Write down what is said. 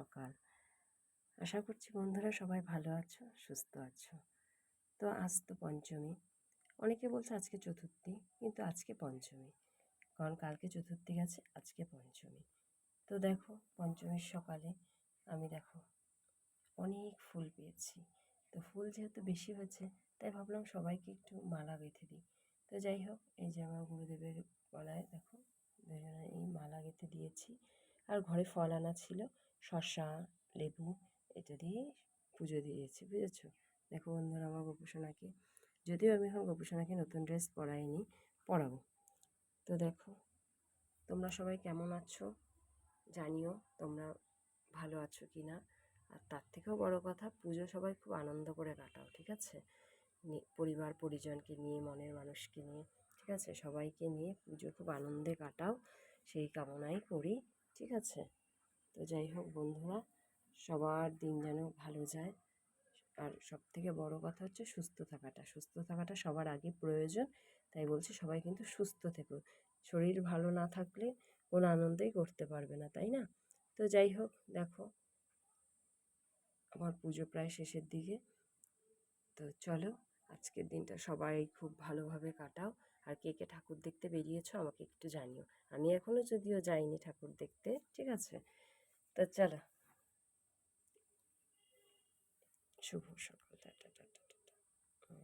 সকাল। আশা করছি বন্ধুরা সবাই ভালো আছো, সুস্থ আছো। তো আজ তো পঞ্চমী। অনেকে বলছে আজকে চতুর্থী, কিন্তু আজকে পঞ্চমী। কারণ কালকে চতুর্থী গেছে, আজকে পঞ্চমী। তো দেখো, পঞ্চমীর সকালে আমি দেখো অনেক ফুল পেয়েছি। তো ফুল যেহেতু বেশি হয়েছে, তাই ভাবলাম সবাইকে একটু মালা গেঁথে দিই। তো যাই হোক, এই যে আমার গুরুদেবের গলায় দেখো, দুজনে এই মালা গেঁথে দিয়েছি। আর ঘরে ফল আনা ছিল শসা, লেবু দিয়ে পুজো দিয়েছি, বুঝেছ? দেখো বন্ধুরা, আমার গোপুসোনাকে যদিও আমি এখন গোপুসোনাকে নতুন ড্রেস পরাইনি, পরাবো। তো দেখো, তোমরা সবাই কেমন আছো? জানিও তোমরা ভালো আছো কি না? আর তার থেকেও বড় কথা, পুজো সবাই খুব আনন্দ করে কাটাও, ঠিক আছে? পরিবার, পরিজনকে নিয়ে, মনের মানুষকে নিয়ে, ঠিক আছে? সবাইকে নিয়ে পুজো খুব আনন্দে কাটাও, সেই কামনাই করি, ঠিক আছে? তো যাই হোক বন্ধুরা, সবার দিন যেন ভালো যায়। আর সব থেকে বড় কথা হচ্ছে সুস্থ থাকাটা। সুস্থ থাকাটা সবার আগে প্রয়োজন, তাই বলছি সবাই কিন্তু সুস্থ থেকো। শরীর ভালো না থাকলে কোনো আনন্দই করতে পারবে না, তাই না? তো যাই হোক, দেখো, আমার পুজো প্রায় শেষের দিকে। তো চলো, আজকের দিনটা সবাই খুব ভালোভাবে কাটাও। আর কে কে ঠাকুর দেখতে বেরিয়েছো আমাকে একটু জানিও। আমি এখনও যদিও যাইনি ঠাকুর দেখতে, ঠিক আছে? তো চলো। শুভ সকাল।